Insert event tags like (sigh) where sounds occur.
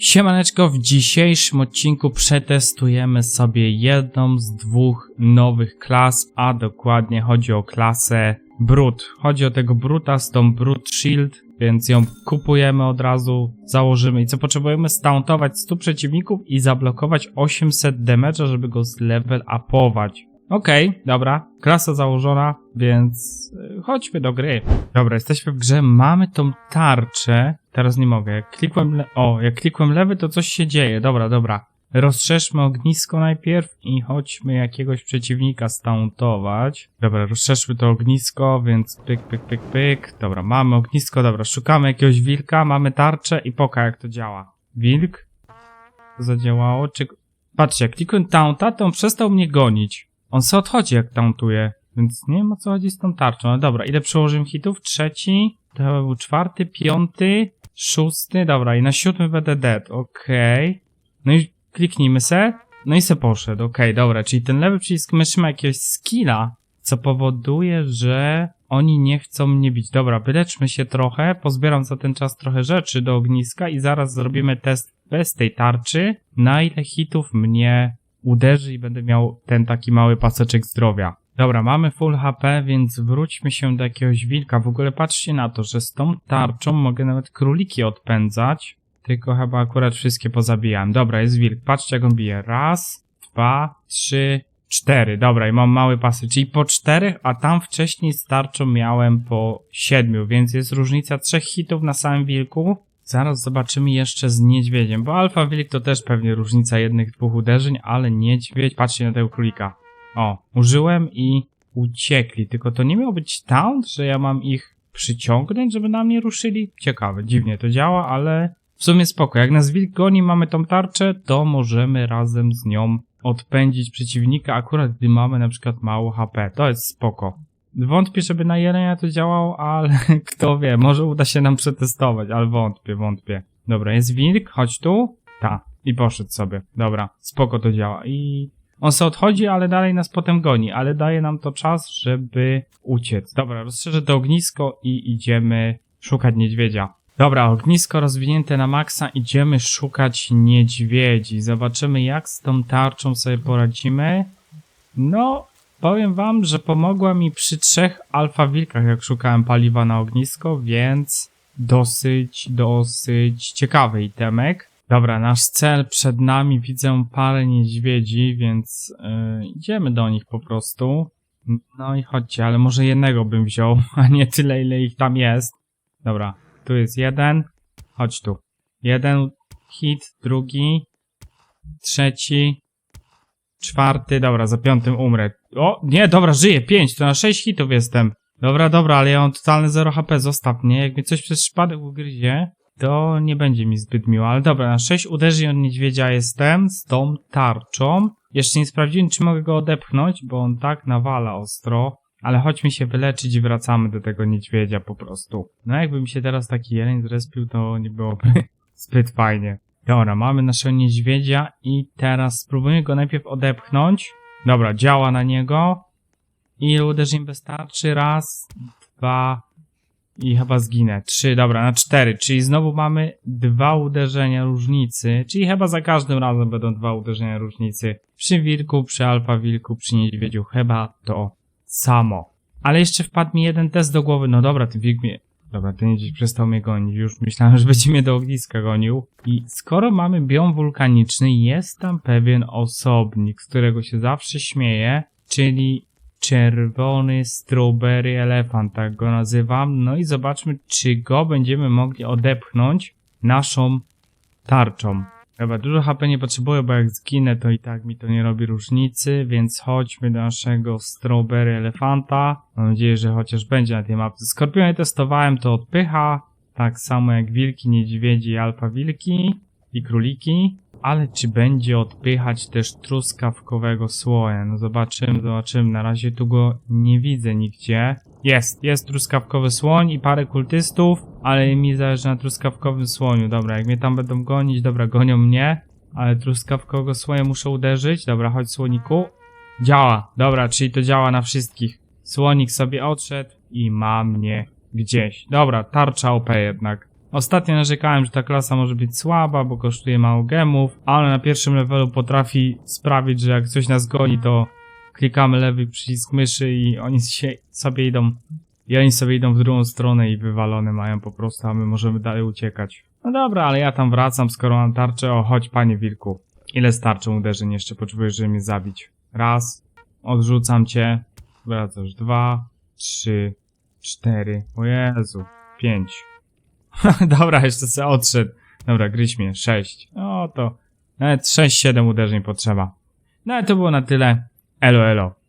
Siemaneczko, w dzisiejszym odcinku przetestujemy sobie jedną z dwóch nowych klas, a dokładnie chodzi o klasę Brut. Chodzi o tego Bruta z tą Brut Shield, więc ją kupujemy od razu, założymy i co potrzebujemy? Stauntować 100 przeciwników i zablokować 800 damage'a, żeby go zlevel upować. Okej, dobra, klasa założona, więc y, chodźmy do gry. Dobra, jesteśmy w grze, mamy tą tarczę. Teraz nie mogę, jak klikłem O, jak klikłem lewy, to coś się dzieje. Dobra, dobra. Rozszerzmy ognisko najpierw i chodźmy jakiegoś przeciwnika stauntować. Dobra, rozszerzmy to ognisko, więc pyk, pyk, pyk, pyk. Dobra, mamy ognisko, dobra, szukamy jakiegoś wilka, mamy tarczę i poka jak to działa. Wilk? To zadziałało, czy... Patrzcie, jak klikłem taunta, to on przestał mnie gonić. On se odchodzi jak tauntuje, więc nie wiem o co chodzi z tą tarczą. No dobra, ile przełożyłem hitów? Trzeci, to chyba był czwarty, piąty, szósty, dobra i na siódmym będę dead, okej. No i kliknijmy se, no i se poszedł, okej, dobra, czyli ten lewy przycisk myszy ma jakiegoś skilla, co powoduje, że oni nie chcą mnie bić. Dobra, wyleczmy się trochę, pozbieram za ten czas trochę rzeczy do ogniska i zaraz zrobimy test bez tej tarczy, na ile hitów mnie uderzy i będę miał ten taki mały paseczek zdrowia. Dobra, mamy full HP, więc wróćmy się do jakiegoś wilka. W ogóle patrzcie na to, że z tą tarczą mogę nawet króliki odpędzać. Tylko chyba akurat wszystkie pozabijałem. Dobra, jest wilk. Patrzcie jak on bije. Raz, dwa, trzy, cztery. Dobra, i mam mały pasy. Czyli po czterech, a tam wcześniej z tarczą miałem po siedmiu, więc jest różnica trzech hitów na samym wilku. Zaraz zobaczymy jeszcze z niedźwiedziem, bo alfa wilk to też pewnie różnica jednych, dwóch uderzeń, ale niedźwiedź, patrzcie na tego królika. O, użyłem i uciekli, tylko to nie miał być taunt, że ja mam ich przyciągnąć, żeby na mnie ruszyli? Ciekawe, dziwnie to działa, ale w sumie spoko. Jak nas wilk goni, mamy tą tarczę, to możemy razem z nią odpędzić przeciwnika, akurat gdy mamy na przykład mało HP. To jest spoko. Wątpię, żeby na jelenia to działało, ale (laughs) kto wie, może uda się nam przetestować, ale wątpię, wątpię. Dobra, jest wilk, chodź tu. Ta. I poszedł sobie. Dobra, spoko to działa. I on se odchodzi, ale dalej nas potem goni, ale daje nam to czas, żeby uciec. Dobra, rozszerzę to ognisko i idziemy szukać niedźwiedzia. Dobra, ognisko rozwinięte na maksa, idziemy szukać niedźwiedzi. Zobaczymy jak z tą tarczą sobie poradzimy. No, powiem wam, że pomogła mi przy trzech alfa wilkach, jak szukałem paliwa na ognisko, więc dosyć, dosyć ciekawy itemek. Dobra, nasz cel przed nami, widzę parę niedźwiedzi, więc yy, idziemy do nich po prostu. No i chodźcie, ale może jednego bym wziął, (laughs) a nie tyle ile ich tam jest. Dobra, tu jest jeden, chodź tu. Jeden hit, drugi, trzeci, czwarty, dobra, za piątym umrę. O, nie, dobra, żyję, pięć, to na sześć hitów jestem. Dobra, dobra, ale ja mam totalne 0 HP, zostaw mnie. Jak mnie coś przez przypadek ugryzie, to nie będzie mi zbyt miło. Ale dobra, na 6 uderzeń od niedźwiedzia jestem z tą tarczą. Jeszcze nie sprawdziłem, czy mogę go odepchnąć, bo on tak nawala ostro. Ale chodźmy się wyleczyć i wracamy do tego niedźwiedzia po prostu. No jakby mi się teraz taki jeleń zrespił, to nie byłoby (laughs) zbyt fajnie. Dobra, mamy naszego niedźwiedzia i teraz spróbujemy go najpierw odepchnąć. Dobra, działa na niego. Ile uderzeń wystarczy? Raz, dwa i chyba zginę. Trzy, dobra, na cztery. Czyli znowu mamy dwa uderzenia różnicy. Czyli chyba za każdym razem będą dwa uderzenia różnicy. Przy wilku, przy alfa wilku, przy niedźwiedziu. Chyba to samo. Ale jeszcze wpadł mi jeden test do głowy. No dobra, ten wilk mnie... Dobra, ten niedźwiedź przestał mnie gonić. Już myślałem, (laughs) że będzie mnie do ogniska gonił. I skoro mamy biom wulkaniczny, jest tam pewien osobnik, z którego się zawsze śmieję, czyli czerwony strawberry elefant, tak go nazywam. No i zobaczmy, czy go będziemy mogli odepchnąć naszą tarczą. Dobra, dużo HP nie potrzebuję, bo jak zginę, to i tak mi to nie robi różnicy, więc chodźmy do naszego strawberry elefanta. Mam nadzieję, że chociaż będzie na tej mapce. Skorpiony testowałem, to odpycha, tak samo jak wilki, niedźwiedzi, alfa wilki i króliki. Ale czy będzie odpychać też truskawkowego słoja? No zobaczymy, zobaczymy. Na razie tu go nie widzę nigdzie. Jest, jest truskawkowy słoń i parę kultystów, ale mi zależy na truskawkowym słoniu. Dobra, jak mnie tam będą gonić, dobra, gonią mnie, ale truskawkowego słonia muszę uderzyć. Dobra, chodź słoniku. Działa, dobra, czyli to działa na wszystkich. Słonik sobie odszedł i ma mnie gdzieś. Dobra, tarcza OP jednak. Ostatnio narzekałem, że ta klasa może być słaba, bo kosztuje mało gemów, ale na pierwszym levelu potrafi sprawić, że jak coś nas goni, to klikamy lewy przycisk myszy i oni się, sobie idą i oni sobie idą w drugą stronę i wywalone mają po prostu, a my możemy dalej uciekać. No dobra, ale ja tam wracam, skoro mam tarczę. O, chodź panie wilku. Ile starczą uderzeń jeszcze potrzebujesz, żeby mnie zabić? Raz, odrzucam cię. Wracasz. Dwa, trzy, cztery. O Jezu. Pięć. (laughs) Dobra, jeszcze se odszedł. Dobra, gryź mnie. Sześć. No to nawet sześć, siedem uderzeń potrzeba. No ale to było na tyle. Elo, elo.